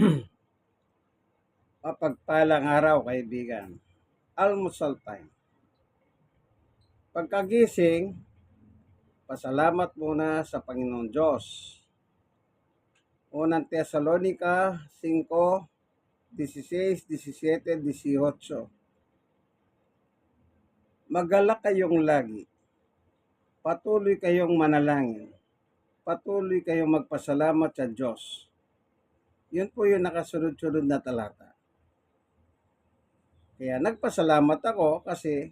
Mapagpalang araw, kaibigan. Almusal time. Pagkagising, pasalamat muna sa Panginoon Diyos. Unang Tesalonica 5, 16, 17, 18. Magalak kayong lagi. Patuloy kayong manalangin. Patuloy kayong magpasalamat sa Diyos. Yun po yung nakasunod-sunod na talata. Kaya nagpasalamat ako kasi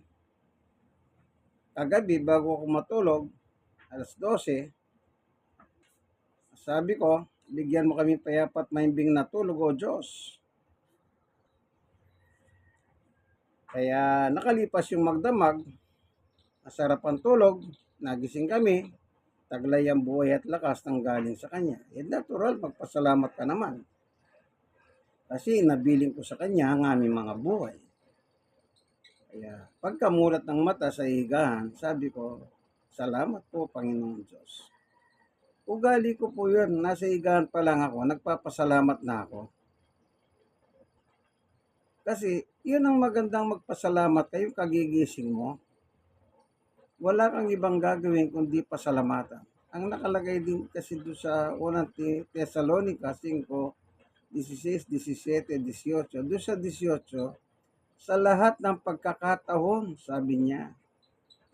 kagabi bago ako matulog, alas 12, sabi ko, bigyan mo kami payapat maimbing na tulog o Diyos. Kaya nakalipas yung magdamag, masarap ang tulog, nagising kami, taglay ang buhay at lakas ng galing sa Kanya. Eh natural, magpasalamat ka naman. Kasi nabiling ko sa Kanya ang aming mga buhay. Kaya pagkamulat ng mata sa higahan, sabi ko, salamat po Panginoon Diyos. Ugali ko po yun, nasa higahan pa lang ako, nagpapasalamat na ako. Kasi yun ang magandang magpasalamat kayo kagigising mo. Wala kang ibang gagawin kundi pasalamatan. Ang nakalagay din kasi doon sa unang Thessalonica 5, 16, 17, 18. Doon sa 18, sa lahat ng pagkakataon, sabi niya,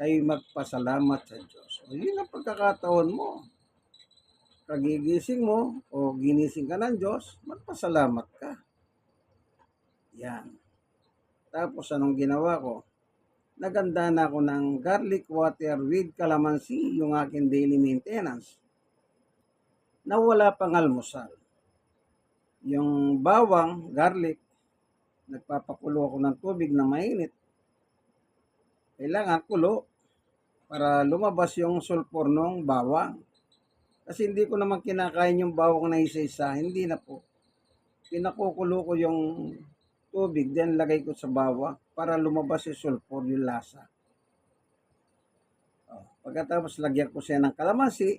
kayo magpasalamat sa Diyos. O, yun ang pagkakataon mo. Kagigising mo o ginising ka ng Diyos, magpasalamat ka. Yan. Tapos anong ginawa ko? Naganda na ako ng garlic water with calamansi, yung aking daily maintenance. Nawala pang almusal. Yung bawang, garlic, nagpapakulo ako ng tubig na mainit. Kailangan kulo para lumabas yung sulfur ng bawang. Kasi hindi ko naman kinakain yung bawang na isa-isa. Hindi na po. Pinakukulo ko yung tubig, then lagay ko sa bawang para lumabas yung sulfur, yung lasa. Oh, pagkatapos lagyan ko siya ng kalamansi,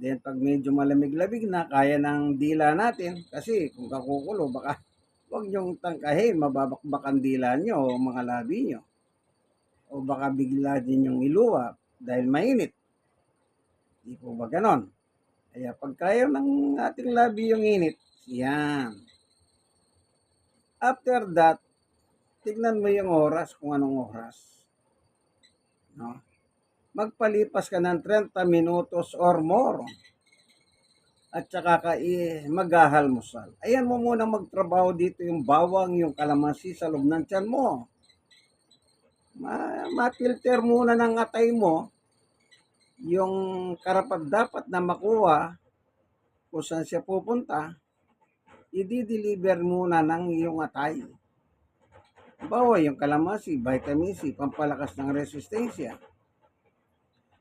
then pag medyo malamig-lamig na, kaya ng dila natin, kasi kung kakukulo, baka huwag niyong tangkahin, mababakbak ang dila niyo o mga labi niyo. O baka bigla din yung iluwa dahil mainit. Di po ba ganon? Kaya pag kaya ng ating labi yung init, yan. After that, tignan mo yung oras kung anong oras. No? Magpalipas ka ng 30 minutos or more. At saka ka i- maghahalmusal. Ayan mo muna magtrabaho dito yung bawang, yung kalamansi sa loob ng tiyan mo. Ma mapilter muna ng atay mo yung karapat dapat na makuha kung saan siya pupunta, i-deliver muna ng iyong atay. Bawa yung kalamansi, vitamin C, pampalakas ng resistensya.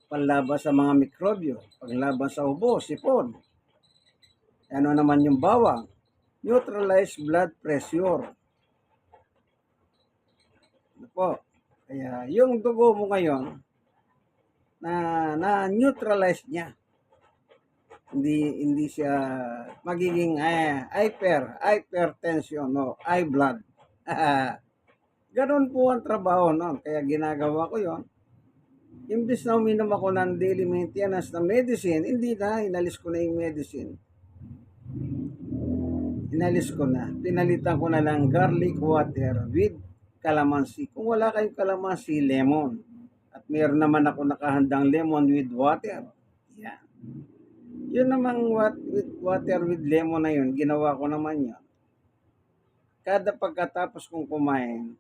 Panlaban sa mga mikrobyo, paglaban sa ubo, sipon. Ano naman yung bawang? Neutralize blood pressure. Ano po? Kaya yung dugo mo ngayon, na na neutralize niya. Hindi hindi siya magiging eh, hyper hypertension no, high blood. Ganon po ang trabaho noon. Kaya ginagawa ko 'yon. Imbis na uminom ako ng daily maintenance na medicine, hindi na, inalis ko na yung medicine. Inalis ko na. Pinalitan ko na lang garlic water with calamansi. Kung wala kayong calamansi, lemon. At meron naman ako nakahandang lemon with water. Yan. Yun namang what, with water with lemon na yun, ginawa ko naman yun. Kada pagkatapos kong kumain,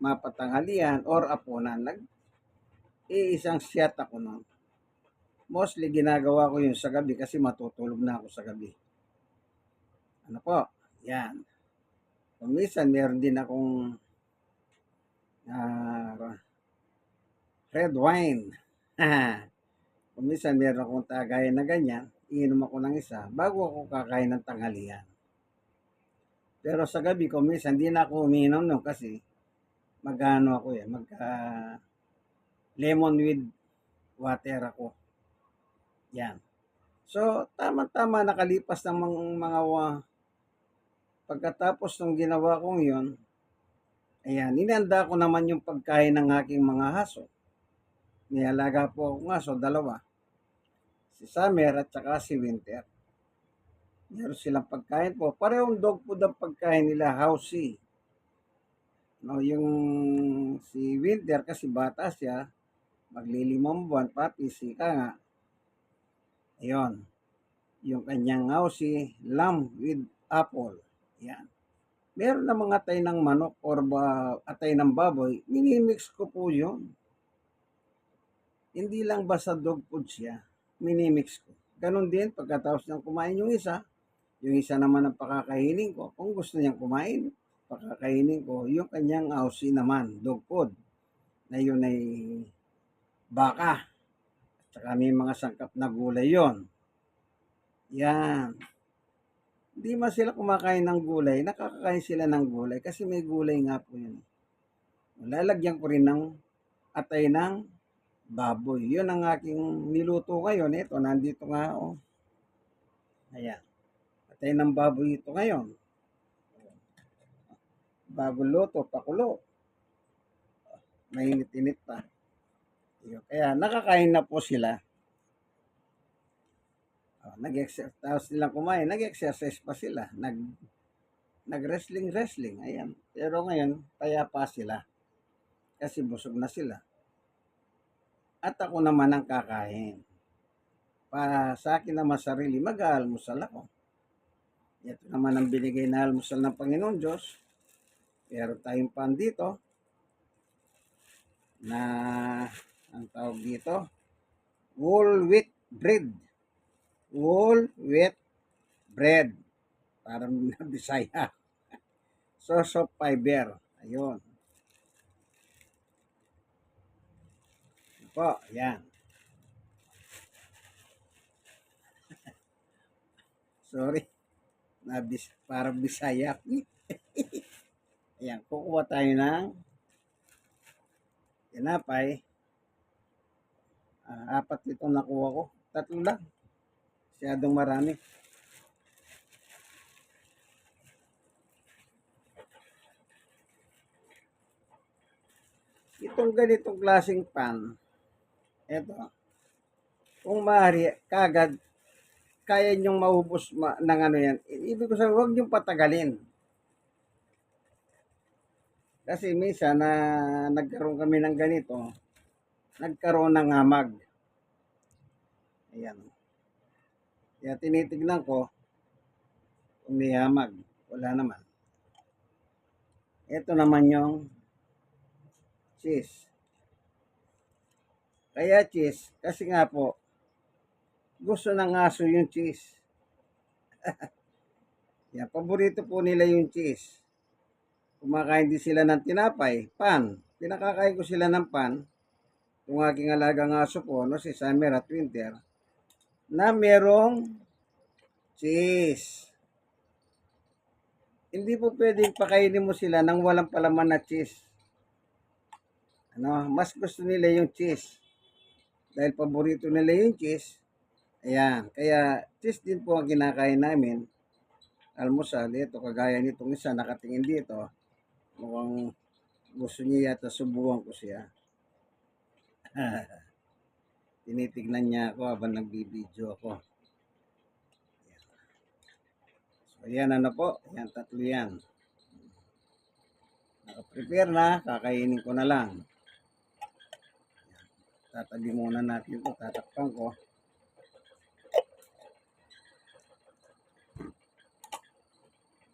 mapatanghalian or apunan, nag iisang shot ako nun. Mostly ginagawa ko yun sa gabi kasi matutulog na ako sa gabi. Ano po? Yan. Kung minsan, meron din akong ah, red wine. Kung minsan meron akong tagayan na ganyan, iinom ako ng isa bago ako kakain ng tanghalian. Pero sa gabi, kung minsan, hindi na ako umiinom no kasi magano ako yan, magka lemon with water ako. Yan. So, tama-tama nakalipas ng mga, mga pagkatapos ng ginawa kong yun, ayan, inanda ko naman yung pagkain ng aking mga haso. Nialaga po akong aso, dalawa. Si Summer at saka si Winter. Meron silang pagkain po. Parehong dog food ang pagkain nila, housey. No, yung si Winter kasi bata siya, maglilimang buwan, pati si ka nga. Ayun. Yung kanyang housey, lamb with apple. Yan. Meron na mga atay ng manok or ba, atay ng baboy, minimix ko po yun. Hindi lang basta dog food siya, minimix ko. Ganon din, pagkatapos niyang kumain yung isa, yung isa naman ang pakakainin ko. Kung gusto niyang kumain, pakakainin ko. Yung kanyang ausi naman, dog food, na yun ay baka. At saka may mga sangkap na gulay yon. Yan. Hindi man sila kumakain ng gulay, nakakakain sila ng gulay kasi may gulay nga po yun. Lalagyan ko rin ng atay ng baboy. Yun ang aking niluto ngayon. Ito, nandito nga oh. Ayan. Atay ng baboy ito ngayon. Bago luto, pakulo. Mainit-init pa. Kaya nakakain na po sila. Oh, nag-exercise tapos nilang kumain, nag-exercise pa sila. Nag nag-wrestling wrestling. Ayan. Pero ngayon, payapa sila. Kasi busog na sila. At ako naman ang kakain. Para sa akin naman sarili, mag-aalmusal ako. Ito naman ang binigay na almusal ng Panginoon Diyos. Pero tayong pan dito na ang tawag dito whole wheat bread. Whole wheat bread. Parang na Bisaya. Source fiber. Ayun. Po, yan. Sorry. Nabis, parang Bisaya. Ayan, kukuha tayo ng tinapay. Ah, apat ito nakuha ko. Tatlo lang. Masyadong marami. Itong ganitong klaseng pan, eto, kung maaari, kagad, kaya nyong maubos ma, ng ano yan. Ibig ko sabihin, huwag nyong patagalin. Kasi minsan na nagkaroon kami ng ganito, nagkaroon ng hamag. Ayan. Kaya tinitignan ko, kung may hamag. Wala naman. Ito naman yung cheese. Kaya cheese, kasi nga po, gusto ng aso yung cheese. Yan, paborito po nila yung cheese. Kumakain din sila ng tinapay, pan. Pinakakain ko sila ng pan. Yung aking alagang aso po, no, si Summer at Winter, na merong cheese. Hindi po pwedeng pakainin mo sila nang walang palaman na cheese. Ano, mas gusto nila yung cheese. Dahil paborito nila yung cheese, ayan. Kaya cheese din po ang kinakain namin. Almusal, ito kagaya nitong isa nakatingin dito. Mukhang gusto niya yata subukan ko siya. Tinitignan niya ako habang nagbibideo ako. So, yan ano po. Yan, tatlo yan. Naka-prepare na. Kakainin ko na lang. Tatabi muna natin ito. Tatakpan ko.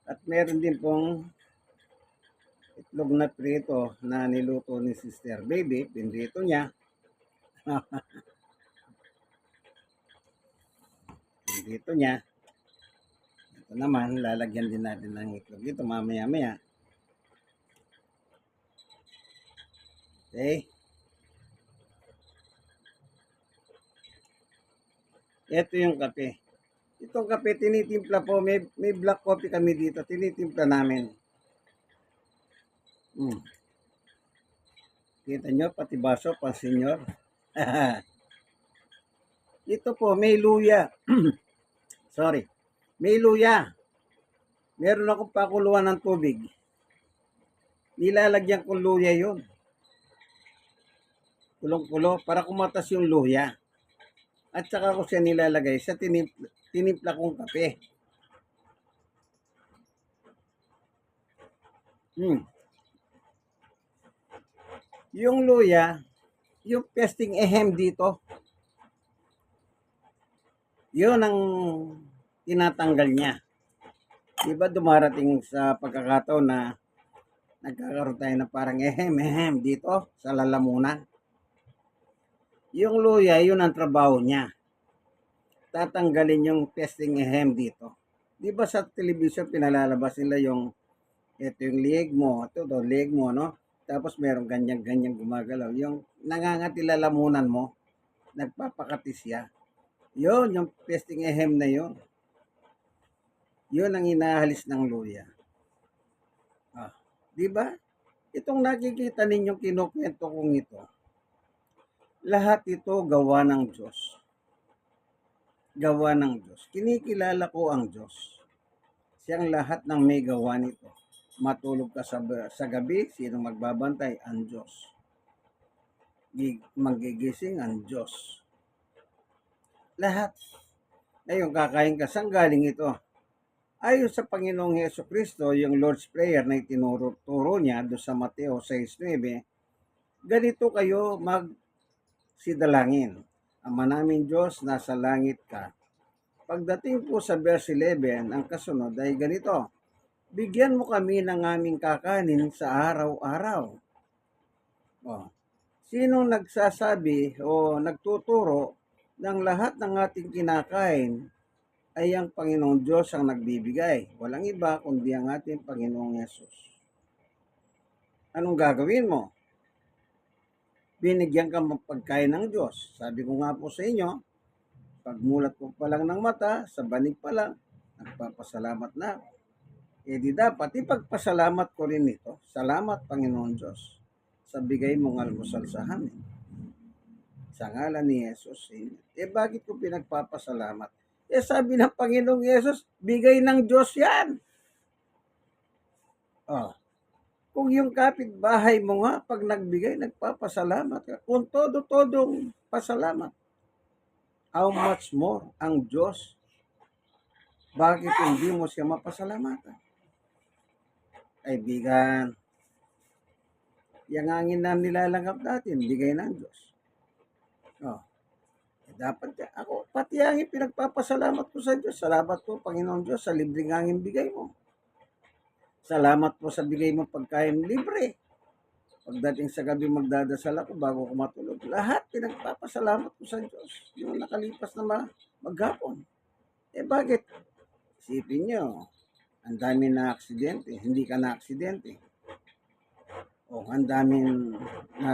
At meron din pong itlog na prito na niluto ni Sister Baby. Pinrito niya. Pinrito niya. Ito naman, lalagyan din natin ng itlog dito mamaya-maya. Okay. Ito yung kape. Itong kape tinitimpla po, may, may black coffee kami dito, tinitimpla namin. Hmm. Kita nyo, pati baso, pa senyor. Ito po, may luya. Sorry. May luya. Meron akong pakuluan ng tubig. Nilalagyan ko luya yun. Kulong-kulo para kumatas yung luya. At saka ko siya nilalagay sa tinimpla, tinimpla kong kape. Hmm. Yung luya, yung pesting ehem dito, yun ang tinatanggal niya. Di ba dumarating sa pagkakataon na nagkakaroon tayo na parang ehem, ehem dito sa lalamunan. Yung luya, yun ang trabaho niya. Tatanggalin yung pesting ehem dito. Di ba sa television pinalalabas nila yung ito yung liig mo, ito daw liig mo, no? Tapos meron ganyan-ganyan gumagalaw. Yung nangangati lalamunan mo, nagpapakati siya. Yun, yung pesting ehem na yun. Yun ang inahalis ng luya. Ah, di ba? Itong nakikita ninyong kinukwento kong ito, lahat ito gawa ng Diyos. Gawa ng Diyos. Kinikilala ko ang Diyos. Siyang lahat ng may gawa nito. Matulog ka sa, sa gabi, sino magbabantay? Ang Diyos. Gig- Magigising ang Diyos. Lahat. Ngayon, kakain ka. Saan galing ito? Ayon sa Panginoong Heso Kristo, yung Lord's Prayer na itinuro niya do sa Mateo 6.9, ganito kayo mag sidalangin. Ama namin Diyos, nasa langit ka. Pagdating po sa verse 11, ang kasunod ay ganito, Bigyan mo kami ng aming kakanin sa araw-araw. Oh. Sinong nagsasabi o nagtuturo ng lahat ng ating kinakain ay ang Panginoong Diyos ang nagbibigay. Walang iba kundi ang ating Panginoong Yesus. Anong gagawin mo? Binigyan ka ng pagkain ng Diyos. Sabi ko nga po sa inyo, pagmulat ko pa lang ng mata, sa banig pa lang, nagpapasalamat na ako. E di dapat ipagpasalamat ko rin ito. Salamat Panginoon Diyos sa bigay mong almusal sa amin. Sa ngalan ni Yesus. Eh bakit ko pinagpapasalamat? Eh sabi ng Panginoong Yesus, bigay ng Diyos yan. Oh. Kung yung kapitbahay mo nga, pag nagbigay, nagpapasalamat ka. Kung todo-todong pasalamat. How much more ang Diyos? Bakit hindi mo siya mapasalamatan? Kaibigan, yung hangin na nilalangap natin, bigay ng Diyos. Oh. Eh, dapat ako, pati ang pinagpapasalamat ko sa Diyos. Salamat po, Panginoon Diyos, sa libreng hangin bigay mo. Salamat po sa bigay mo pagkain libre. Pagdating sa gabi magdadasal ako bago ko matulog. Lahat pinagpapasalamat ko sa Diyos. Yung nakalipas na ma- maghapon. Eh bakit? Isipin nyo, ang dami na aksidente, hindi ka na aksidente. O ang daming na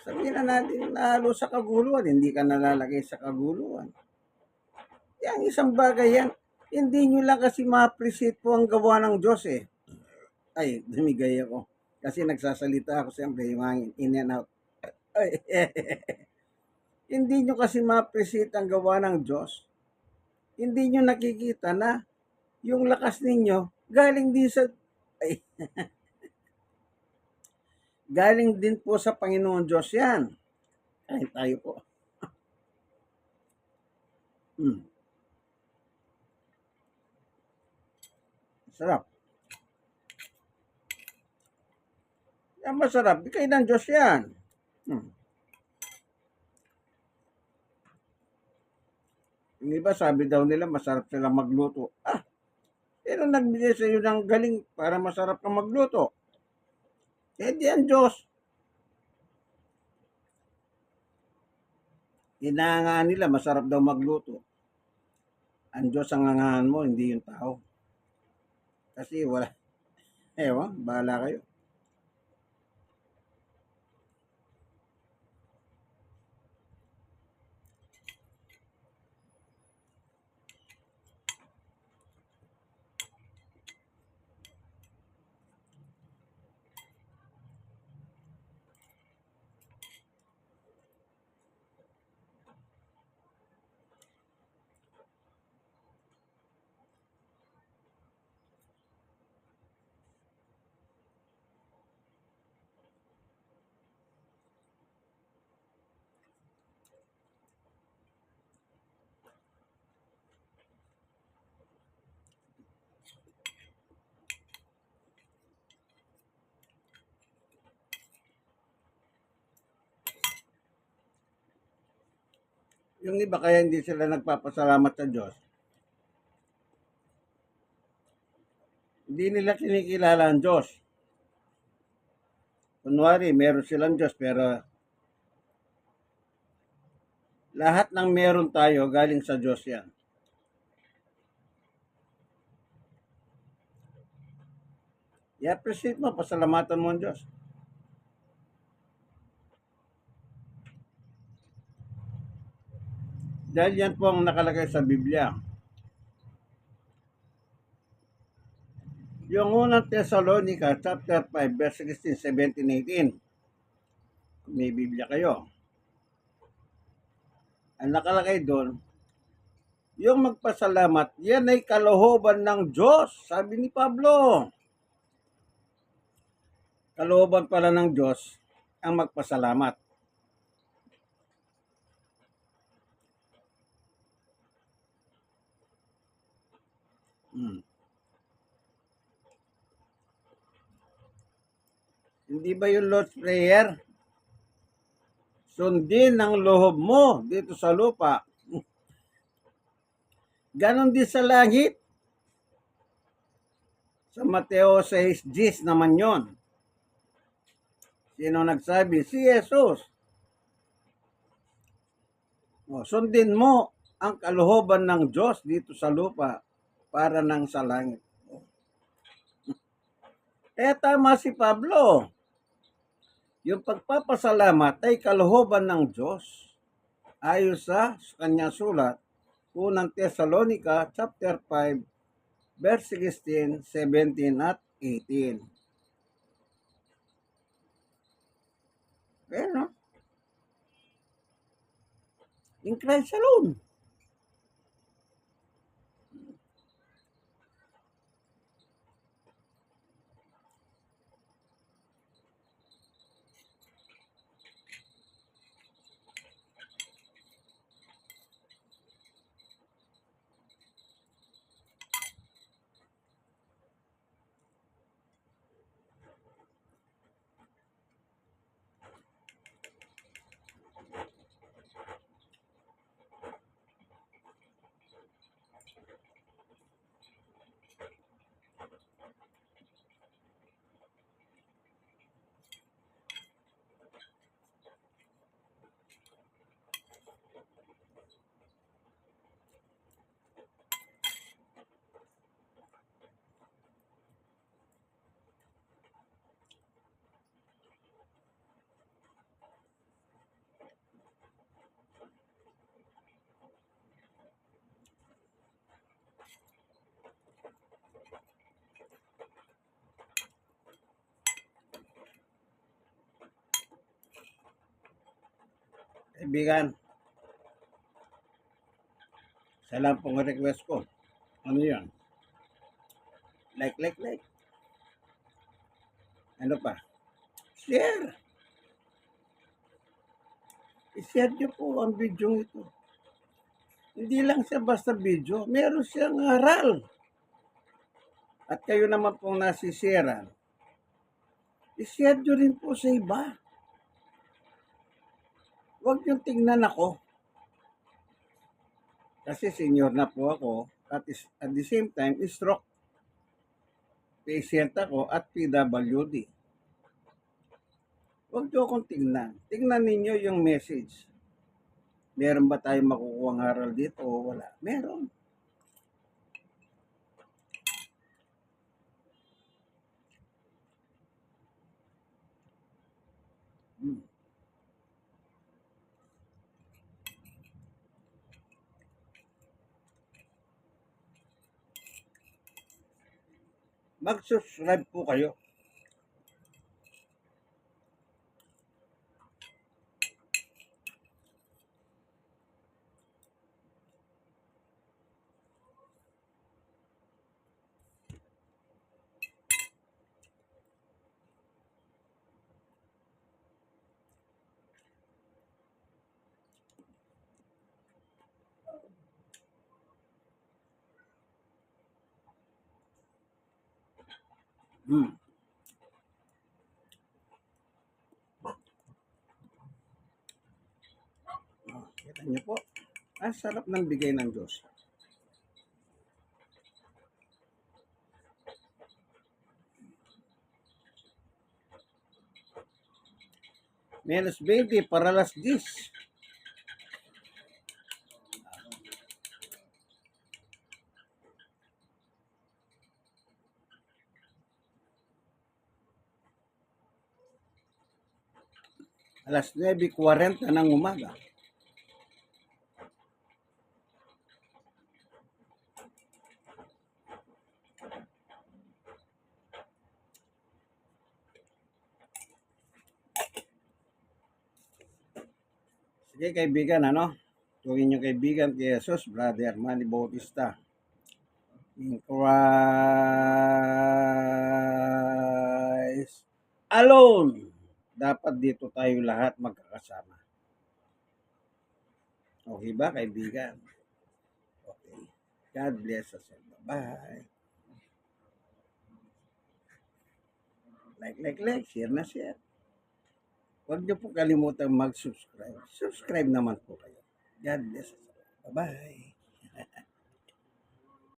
sabihin na natin nalo sa kaguluhan, hindi ka nalalagay sa kaguluhan. Yan, isang bagay yan. Hindi nyo lang kasi ma-appreciate po ang gawa ng Diyos eh. Ay, dumigay ako. Kasi nagsasalita ako siyempre, yung hangin, in and out. Ay, hindi nyo kasi ma-appreciate ang gawa ng Diyos. Hindi nyo nakikita na yung lakas ninyo galing din sa ay, galing din po sa Panginoon Diyos yan. Kain tayo po. Hmm. Sarap. Yan masarap. Bigay ng Diyos yan. Hmm. Yung iba sabi daw nila masarap sila magluto. Ah, pero nagbigay sa iyo ng galing para masarap ka magluto. Eh di ang Diyos. Inaangaan nila, masarap daw magluto. Ang Diyos ang angahan mo, hindi yung tao. Kasi wala. Ewan, bahala kayo. Yung iba kaya hindi sila nagpapasalamat sa Diyos. Hindi nila kinikilala ang Diyos. Kunwari, meron silang Diyos, pero lahat ng meron tayo galing sa Diyos yan. I-appreciate mo, pasalamatan mo ang Diyos. Dahil yan po ang nakalagay sa Biblia. Yung unang Thessalonica, chapter 5, verse 16, 17, 18. Kung may Biblia kayo. Ang nakalagay doon, yung magpasalamat, yan ay kalooban ng Diyos. Sabi ni Pablo. Kalooban pala ng Diyos ang magpasalamat. Hmm. Hindi ba yung Lord's Prayer? Sundin ang loob mo dito sa lupa. Ganon din sa langit. Sa Mateo 6.10 naman yon. Sino nagsabi? Si Jesus. O, sundin mo ang kalooban ng Diyos dito sa lupa para nang sa langit. Eh tama si Pablo. Yung pagpapasalamat ay kalooban ng Diyos. Ayon sa kanyang sulat, unang Thessalonica chapter 5 verse 16, 17 at 18. Pero, in Christ alone. Kaibigan, isa lang pong request ko. Ano yan? Like, like, like. Ano pa? Share. I-share niyo po ang video ito. Hindi lang siya basta video. Meron siyang aral. At kayo naman pong nasisiran. I-share niyo rin po sa iba. Huwag niyong tingnan ako. Kasi senior na po ako at is, at the same time, stroke patient ako at PWD. Huwag niyo akong tingnan. Tingnan ninyo yung message. Meron ba tayong makukuha ng aral dito o wala? Meron. Mag-subscribe po kayo. Hmm. Oh, kita niyo po. Ang sarap ng bigay ng Diyos. Menos 20 para las 10. Alas 9.40 ng umaga. Sige kaibigan, ano? Tuwing niyo kaibigan kay Jesus, Brother Manny Bautista. In Christ alone. Dapat dito tayo lahat magkakasama. Okay ba, kaibigan? Okay. God bless us all. Bye. Like, like, like. Share na share. Huwag niyo po kalimutan mag-subscribe. Subscribe naman po kayo. God bless. Bye-bye.